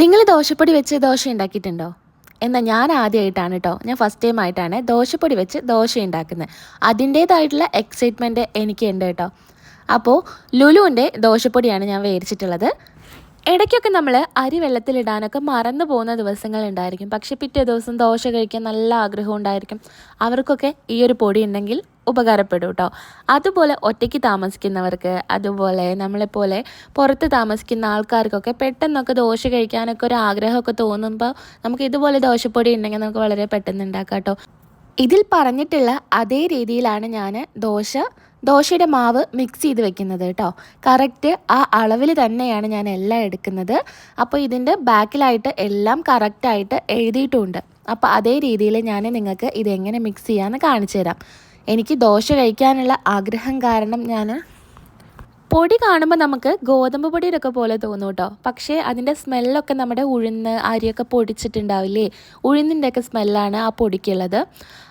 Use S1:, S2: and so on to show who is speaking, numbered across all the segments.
S1: നിങ്ങൾ ദോശപ്പൊടി വെച്ച് ദോശ ഉണ്ടാക്കിയിട്ടുണ്ടോ? എന്നാൽ ഞാൻ ആദ്യമായിട്ടാണ് കേട്ടോ ഞാൻ ഫസ്റ്റ് ടൈം ആയിട്ടാണ് ദോശപ്പൊടി വെച്ച് ദോശ ഉണ്ടാക്കുന്നത്. അതിന്റേതായിട്ടുള്ള എക്സൈറ്റ്മെന്റ് എനിക്കുണ്ട് കേട്ടോ അപ്പോൾ ലുലുവിന്റെ ദോശപ്പൊടിയാണ് ഞാൻ വേടിച്ചിട്ടുള്ളത് ഇടയ്ക്കൊക്കെ നമ്മൾ അരി വെള്ളത്തിലിടാനൊക്കെ മറന്നു പോകുന്ന ദിവസങ്ങളുണ്ടായിരിക്കും പക്ഷേ പിറ്റേ ദിവസം ദോശ കഴിക്കാൻ നല്ല ആഗ്രഹം ഉണ്ടായിരിക്കും. അവർക്കൊക്കെ ഈ ഒരു പൊടി ഉണ്ടെങ്കിൽ ഉപകാരപ്പെടും കേട്ടോ അതുപോലെ ഒറ്റയ്ക്ക് താമസിക്കുന്നവർക്ക് അതുപോലെ നമ്മളെപ്പോലെ പുറത്ത് താമസിക്കുന്ന ആൾക്കാർക്കൊക്കെ പെട്ടെന്നൊക്കെ ദോശ കഴിക്കാനൊക്കെ ഒരു ആഗ്രഹമൊക്കെ തോന്നുമ്പോൾ നമുക്ക് ഇതുപോലെ ദോശപ്പൊടി ഉണ്ടെങ്കിൽ നമുക്ക് വളരെ പെട്ടെന്ന് ഉണ്ടാക്കാം കേട്ടോ ഇതിൽ പറഞ്ഞിട്ടുള്ള അതേ രീതിയിലാണ് ഞാൻ ദോശ ദോശയുടെ മാവ് മിക്സ് ചെയ്ത് വെക്കുന്നത് കേട്ടോ. കറക്റ്റ് ആ അളവിൽ തന്നെയാണ് ഞാൻ എല്ലാം എടുക്കുന്നത്. അപ്പോൾ ഇതിന്റെ ബാക്കിലായിട്ട് എല്ലാം കറക്റ്റായിട്ട് എഴുതിയിട്ടുമുണ്ട് അപ്പോൾ അതേ രീതിയിൽ ഞാൻ നിങ്ങൾക്ക് ഇതെങ്ങനെ മിക്സ് ചെയ്യാമെന്ന് കാണിച്ചു തരാം. എനിക്ക് ദോശ കഴിക്കാനുള്ള ആഗ്രഹം കാരണം ഞാൻ പൊടി കാണുമ്പോൾ നമുക്ക് ഗോതമ്പ് പൊടിയിലൊക്കെ പോലെ തോന്നും കേട്ടോ. പക്ഷേ അതിന്റെ സ്മെല്ലൊക്കെ നമ്മുടെ ഉഴുന്ന് അരിയൊക്കെ പൊടിച്ചിട്ടുണ്ടാവില്ലേ? ഉഴുന്നിന്റെയൊക്കെ സ്മെല്ലാണ് ആ പൊടിക്കുള്ളത്.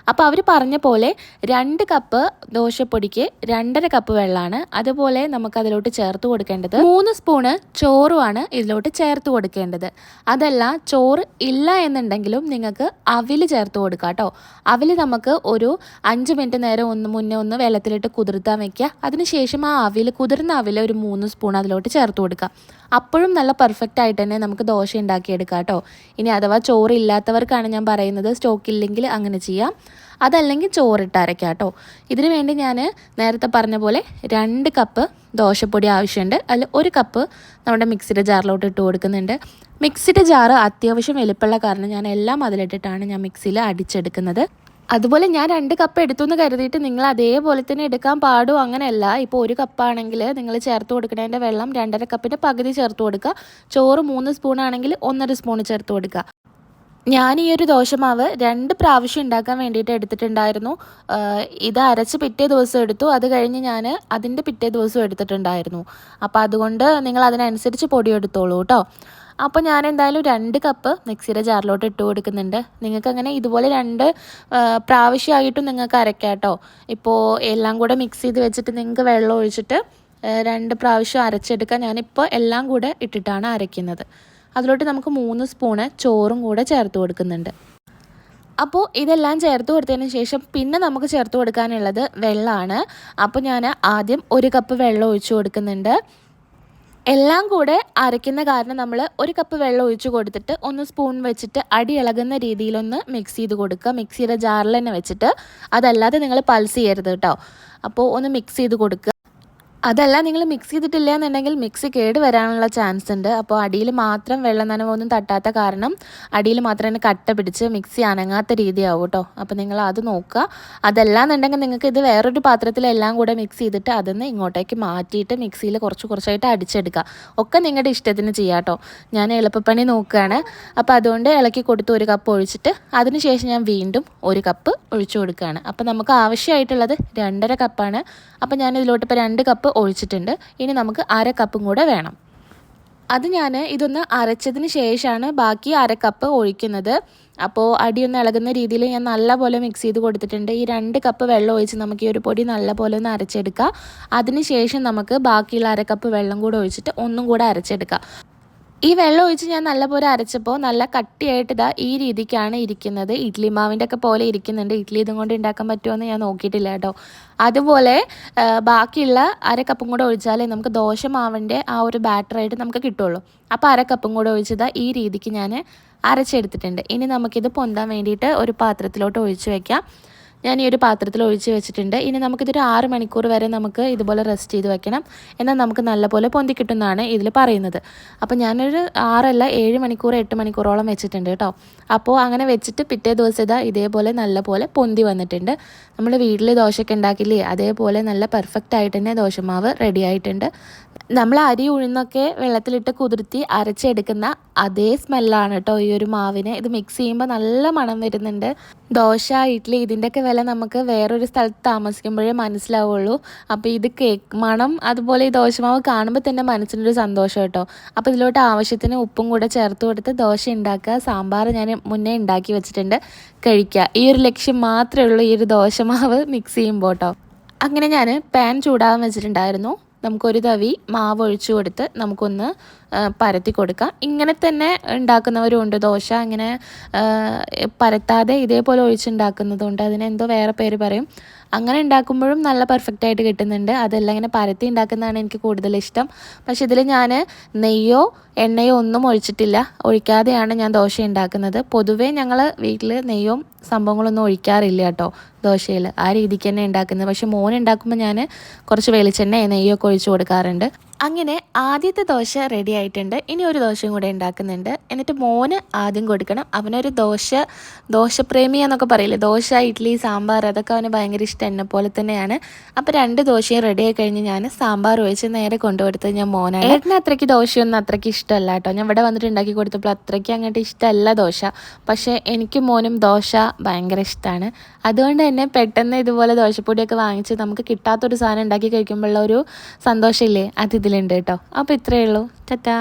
S1: അപ്പോൾ അവർ പറഞ്ഞ പോലെ രണ്ട് കപ്പ് ദോശപ്പൊടിക്ക് രണ്ടര കപ്പ് വെള്ളമാണ്. അതുപോലെ നമുക്ക് അതിലോട്ട് ചേർത്ത് കൊടുക്കേണ്ടത് മൂന്ന് സ്പൂണ് ചോറുമാണ് ഇതിലോട്ട് ചേർത്ത് കൊടുക്കേണ്ടത്. അതല്ല ചോറ് ഇല്ല എന്നുണ്ടെങ്കിലും നിങ്ങൾക്ക് അവിൽ ചേർത്ത് കൊടുക്കാം കേട്ടോ. അവിൽ നമുക്ക് ഒരു അഞ്ച് മിനിറ്റ് നേരം ഒന്ന് മുന്നേ ഒന്ന് വെള്ളത്തിലിട്ട് കുതിർത്താൻ വെക്കുക. അതിനുശേഷം ആ അവിൽ കുതിർന്ന അവിൽ ഒരു മൂന്ന് സ്പൂൺ അതിലോട്ട് ചേർത്ത് കൊടുക്കുക അപ്പോഴും നല്ല പെർഫെക്റ്റ് ആയിട്ട് തന്നെ നമുക്ക് ദോശ ഉണ്ടാക്കിയെടുക്കാം കേട്ടോ. ഇനി അഥവാ ചോറ് ഇല്ലാത്തവർക്കാണ് ഞാൻ പറയുന്നത് സ്റ്റോക്ക് ഇല്ലെങ്കിൽ അങ്ങനെ ചെയ്യാം. അതല്ലെങ്കിൽ ചോറിട്ട് അരയ്ക്കാം കേട്ടോ. ഇതിന് വേണ്ടി ഞാൻ നേരത്തെ പറഞ്ഞ പോലെ രണ്ട് കപ്പ് ദോശപ്പൊടി ആവശ്യമുണ്ട്. അതിൽ ഒരു കപ്പ് നമ്മുടെ മിക്സിയുടെ ജാറിലോട്ട് ഇട്ട് കൊടുക്കുന്നുണ്ട്. മിക്സിയുടെ ജാറ് അത്യാവശ്യം എളുപ്പമുള്ള കാരണം ഞാൻ എല്ലാം അതിലിട്ടിട്ടാണ് ഞാൻ മിക്സിയിൽ അടിച്ചെടുക്കുന്നത്. അതുപോലെ ഞാൻ രണ്ട് കപ്പ് എടുത്തു എന്ന് കരുതിയിട്ട് നിങ്ങൾ അതേപോലെ തന്നെ എടുക്കാൻ പാടും അങ്ങനെയല്ല. ഇപ്പോൾ ഒരു കപ്പാണെങ്കിൽ നിങ്ങൾ ചേർത്ത് കൊടുക്കുന്നതിന്റെ വെള്ളം രണ്ടര കപ്പിന്റെ പകുതി ചേർത്ത് കൊടുക്കുക. ചോറ് മൂന്ന് സ്പൂൺ ആണെങ്കിൽ ഒന്നര സ്പൂൺ ചേർത്ത് കൊടുക്കുക. ഞാൻ ഈ ഒരു ദോശമാവ് രണ്ട് പ്രാവശ്യം ഉണ്ടാക്കാൻ വേണ്ടിയിട്ട് എടുത്തിട്ടുണ്ടായിരുന്നു. ഇത് അരച്ച് പിറ്റേ ദിവസം എടുത്തു. അത് കഴിഞ്ഞ് ഞാൻ അതിന്റെ പിറ്റേ ദിവസം എടുത്തിട്ടുണ്ടായിരുന്നു. അപ്പോൾ അതുകൊണ്ട് നിങ്ങൾ അതിനനുസരിച്ച് പൊടി എടുത്തോളൂ കേട്ടോ. അപ്പോൾ ഞാൻ എന്തായാലും രണ്ട് കപ്പ് മിക്സിയുടെ ജാറിലോട്ട് ഇട്ട് കൊടുക്കുന്നുണ്ട്. നിങ്ങൾക്ക് അങ്ങനെ ഇതുപോലെ രണ്ട് പ്രാവശ്യമായിട്ടും നിങ്ങൾക്ക് അരയ്ക്കാം കേട്ടോ ഇപ്പോൾ എല്ലാം കൂടെ മിക്സ് ചെയ്ത് വെച്ചിട്ട് നിങ്ങൾക്ക് വെള്ളം ഒഴിച്ചിട്ട് രണ്ട് പ്രാവശ്യം അരച്ചെടുക്കാൻ ഞാനിപ്പോൾ എല്ലാം കൂടെ ഇട്ടിട്ടാണ് അരയ്ക്കുന്നത്. അതിലോട്ട് നമുക്ക് മൂന്ന് സ്പൂണ് ചോറും കൂടെ ചേർത്ത് കൊടുക്കുന്നുണ്ട്. അപ്പോൾ ഇതെല്ലാം ചേർത്ത് കൊടുത്തതിന് ശേഷം പിന്നെ നമുക്ക് ചേർത്ത് കൊടുക്കാനുള്ളത് വെള്ളമാണ്. അപ്പോൾ ഞാൻ ആദ്യം ഒരു കപ്പ് വെള്ളം ഒഴിച്ചു കൊടുക്കുന്നുണ്ട്. എല്ലാം കൂടെ അരയ്ക്കുന്ന കാരണം നമ്മൾ ഒരു കപ്പ് വെള്ളം ഒഴിച്ച് കൊടുത്തിട്ട് ഒന്ന് സ്പൂൺ വെച്ചിട്ട് അടി ഇളകുന്ന രീതിയിലൊന്ന് മിക്സ് ചെയ്ത് കൊടുക്കുക. മിക്സിയുടെ ജാറിൽ തന്നെ വെച്ചിട്ട് അതല്ലാതെ നിങ്ങൾ പൾസ് ചെയ്യരുത് കേട്ടോ അപ്പോൾ ഒന്ന് മിക്സ് ചെയ്ത് കൊടുക്കുക. അതല്ല നിങ്ങൾ മിക്സ് ചെയ്തിട്ടില്ല എന്നുണ്ടെങ്കിൽ മിക്സി കേട് വരാനുള്ള ചാൻസ് ഉണ്ട്. അപ്പോൾ അടിയിൽ മാത്രം വെള്ളം നനവൊന്നും തട്ടാത്ത കാരണം അടിയിൽ മാത്രം തന്നെ കട്ട പിടിച്ച് മിക്സി അനങ്ങാത്ത രീതിയാവും കേട്ടോ. അപ്പോൾ നിങ്ങൾ അത് നോക്കുക. അതല്ല എന്നുണ്ടെങ്കിൽ നിങ്ങൾക്ക് ഇത് വേറൊരു പാത്രത്തിലെല്ലാം കൂടെ മിക്സ് ചെയ്തിട്ട് അതിന്ന് ഇങ്ങോട്ടേക്ക് മാറ്റിയിട്ട് മിക്സിയിൽ കുറച്ച് കുറച്ചായിട്ട് അടിച്ചെടുക്കുക. ഒക്കെ നിങ്ങളുടെ ഇഷ്ടത്തിന് ചെയ്യാം കേട്ടോ. ഞാൻ എളുപ്പപ്പണി നോക്കുകയാണ്. അപ്പോൾ അതുകൊണ്ട് ഇളക്കി കൊടുത്ത് ഒരു കപ്പ് ഒഴിച്ചിട്ട് അതിനുശേഷം ഞാൻ വീണ്ടും ഒരു കപ്പ് ഒഴിച്ചു കൊടുക്കുകയാണ്. അപ്പോൾ നമുക്ക് ആവശ്യമായിട്ടുള്ളത് രണ്ടര കപ്പാണ് അപ്പോൾ ഞാൻ ഇതിലോട്ട് ഇപ്പോൾ രണ്ട് കപ്പ് ഒഴിച്ചിട്ടുണ്ട്. ഇനി നമുക്ക് അര കപ്പും കൂടെ വേണം. അത് ഞാൻ ഇതൊന്ന് അരച്ചതിന് ശേഷമാണ് ബാക്കി അര കപ്പ് ഒഴിക്കുന്നത്. അപ്പോൾ അടിയൊന്ന് ഇളകുന്ന രീതിയിൽ ഞാൻ നല്ലപോലെ മിക്സ് ചെയ്ത് കൊടുത്തിട്ടുണ്ട്. ഈ രണ്ട് കപ്പ് വെള്ളം ഒഴിച്ച് നമുക്ക് ഈ ഒരു പൊടി നല്ലപോലെ ഒന്ന് അരച്ചെടുക്കാം. അതിന് ശേഷം നമുക്ക് ബാക്കിയുള്ള അര കപ്പ് വെള്ളം കൂടെ ഒഴിച്ചിട്ട് ഒന്നും കൂടെ അരച്ചെടുക്കാം. ഈ വെള്ളം ഒഴിച്ച് ഞാൻ നല്ലപോലെ അരച്ചപ്പോൾ നല്ല കട്ടിയായിട്ട് ഇതാ ഈ രീതിക്കാണ് ഇരിക്കുന്നത്. ഇഡ്ലി മാവിന്റെ ഒക്കെ പോലെ ഇരിക്കുന്നുണ്ട്. ഇഡ്ലി ഇതും കൊണ്ട് ഉണ്ടാക്കാൻ പറ്റുമോ ഞാൻ നോക്കിയിട്ടില്ല കേട്ടോ. അതുപോലെ ബാക്കിയുള്ള അര കപ്പും കൂടെ ഒഴിച്ചാലേ നമുക്ക് ദോശ മാവിന്റെ ആ ഒരു ബാറ്ററായിട്ട് നമുക്ക് കിട്ടുള്ളൂ. അപ്പോൾ അര കപ്പും കൂടെ ഒഴിച്ചതാ ഈ രീതിക്ക് ഞാൻ അരച്ചെടുത്തിട്ടുണ്ട്. ഇനി നമുക്കിത് പൊന്താൻ വേണ്ടിയിട്ട് ഒരു പാത്രത്തിലോട്ട് ഒഴിച്ചു വയ്ക്കാം ഞാൻ ഈ ഒരു പാത്രത്തിൽ ഒഴിച്ച് വെച്ചിട്ടുണ്ട്. ഇനി നമുക്കിതൊരു ആറ് മണിക്കൂർ വരെ നമുക്ക് ഇതുപോലെ റെസ്റ്റ് ചെയ്ത് വെക്കണം. എന്നാൽ നമുക്ക് നല്ലപോലെ പൊന്തി കിട്ടുന്നതാണ് ഇതിൽ പറയുന്നത്. അപ്പോൾ ഞാനൊരു ആറല്ല ഏഴ് മണിക്കൂർ എട്ട് മണിക്കൂറോളം വെച്ചിട്ടുണ്ട് കേട്ടോ. അപ്പോൾ അങ്ങനെ വെച്ചിട്ട് പിറ്റേ ദിവസം ഇതാ ഇതേപോലെ നല്ലപോലെ പൊന്തി വന്നിട്ടുണ്ട്. നമ്മൾ വീട്ടിൽ ദോശയൊക്കെ ഉണ്ടാക്കില്ലേ അതേപോലെ നല്ല പെർഫെക്റ്റ് ആയിട്ട് തന്നെ ദോശമാവ് റെഡി ആയിട്ടുണ്ട്. നമ്മൾ അരി ഉഴുന്നൊക്കെ വെള്ളത്തിലിട്ട് കുതിർത്തി അരച്ചെടുക്കുന്ന അതേ സ്മെല്ലാണ് കേട്ടോ ഈ ഒരു മാവിന്. ഇത് മിക്സ് ചെയ്യുമ്പോൾ നല്ല മണം വരുന്നുണ്ട്. ദോശ ഇഡ്ഡലി ഇതിന്റെയൊക്കെ വില നമുക്ക് വേറൊരു സ്ഥലത്ത് താമസിക്കുമ്പോഴേ മനസ്സിലാവുള്ളൂ. അപ്പോൾ ഇത് കേക്ക് മണം അതുപോലെ ഈ ദോശമാവ് കാണുമ്പോൾ തന്നെ മനസ്സിനൊരു സന്തോഷം കേട്ടോ. അപ്പോൾ ഇതിലോട്ട് ആവശ്യത്തിന് ഉപ്പും കൂടെ ചേർത്ത് കൊടുത്ത് ദോശ ഉണ്ടാക്കുക സാമ്പാർ ഞാൻ മുന്നേ ഉണ്ടാക്കി വെച്ചിട്ടുണ്ട്. കഴിക്കുക. ഈ ഒരു ലക്ഷ്യം മാത്രമേ ഉള്ളൂ ഈ ഒരു ദോശമാവ് മിക്സ് ചെയ്യുമ്പോൾ കേട്ടോ. അങ്ങനെ ഞാൻ പാൻ ചൂടാകാൻ വെച്ചിട്ടുണ്ടായിരുന്നു. നമുക്കൊരു തവി മാവ് ഒഴിച്ചു കൊടുത്ത് നമുക്കൊന്ന് പരത്തി കൊടുക്കാം. ഇങ്ങനെ തന്നെ ഉണ്ടാക്കുന്നവരുണ്ട് ദോശ ഇങ്ങനെ പരത്താതെ ഇതേപോലെ ഒഴിച്ചുണ്ടാക്കുന്നതുണ്ട്. അതിനെന്തോ വേറെ പേര് പറയും. അങ്ങനെ ഉണ്ടാക്കുമ്പോഴും നല്ല പെർഫെക്റ്റ് ആയിട്ട് കിട്ടുന്നുണ്ട്. അതെല്ലാം ഇങ്ങനെ പരത്തി ഉണ്ടാക്കുന്നതാണ് എനിക്ക് കൂടുതൽ ഇഷ്ടം. പക്ഷെ ഇതിൽ ഞാൻ നെയ്യോ എണ്ണയോ ഒന്നും ഒഴിച്ചിട്ടില്ല. ഒഴിക്കാതെയാണ് ഞാൻ ദോശ ഉണ്ടാക്കുന്നത്. പൊതുവേ ഞങ്ങൾ വീട്ടിൽ നെയ്യും സംഭവങ്ങളൊന്നും ഒഴിക്കാറില്ല കേട്ടോ ദോശയിൽ ആ രീതിക്ക് തന്നെ ഉണ്ടാക്കുന്നത്. പക്ഷെ മോൻ ഉണ്ടാക്കുമ്പോൾ ഞാൻ കുറച്ച് വെളിച്ചെണ്ണ നെയ്യൊക്കെ ഒഴിച്ച് കൊടുക്കാറുണ്ട്. അങ്ങനെ ആദ്യത്തെ ദോശ റെഡി ആയിട്ടുണ്ട്. ഇനി ഒരു ദോശയും കൂടെ ഉണ്ടാക്കുന്നുണ്ട്. എന്നിട്ട് മോന് ആദ്യം കൊടുക്കണം. അവനൊരു ദോശ ദോശപ്രേമി എന്നൊക്കെ പറയില്ലേ? ദോശ ഇഡ്ഡലി സാമ്പാർ അതൊക്കെ അവന് ഭയങ്കര ഇഷ്ടം. എന്നെ പോലെ തന്നെയാണ്. അപ്പോൾ രണ്ട് ദോശയും റെഡി ആയി കഴിഞ്ഞ് ഞാൻ സാമ്പാർ ഒഴിച്ച് നേരെ കൊണ്ടുകൊടുത്തത് ഞാൻ മോനാണ്. ഏട്ടന് അത്രയ്ക്ക് ദോശയൊന്നും അത്രയ്ക്ക് ഇഷ്ടമല്ല കേട്ടോ. ഞാൻ ഇവിടെ വന്നിട്ട് ഉണ്ടാക്കി കൊടുത്തപ്പോൾ അത്രയ്ക്ക് അങ്ങോട്ട് ഇഷ്ടമല്ല ദോശ. പക്ഷേ എനിക്ക് മോനും ദോശ ഭയങ്കര ഇഷ്ടമാണ്. അതുകൊണ്ട് തന്നെ പെട്ടെന്ന് ഇതുപോലെ ദോശപ്പൊടിയൊക്കെ വാങ്ങിച്ച് നമുക്ക് കിട്ടാത്തൊരു സാധനം ഉണ്ടാക്കി കഴിക്കുമ്പോഴുള്ള ഒരു സന്തോഷമില്ലേ? അത് ഇതിലുണ്ട് കേട്ടോ. അപ്പോൾ ഇത്രയേ ഉള്ളൂ. ടാറ്റാ.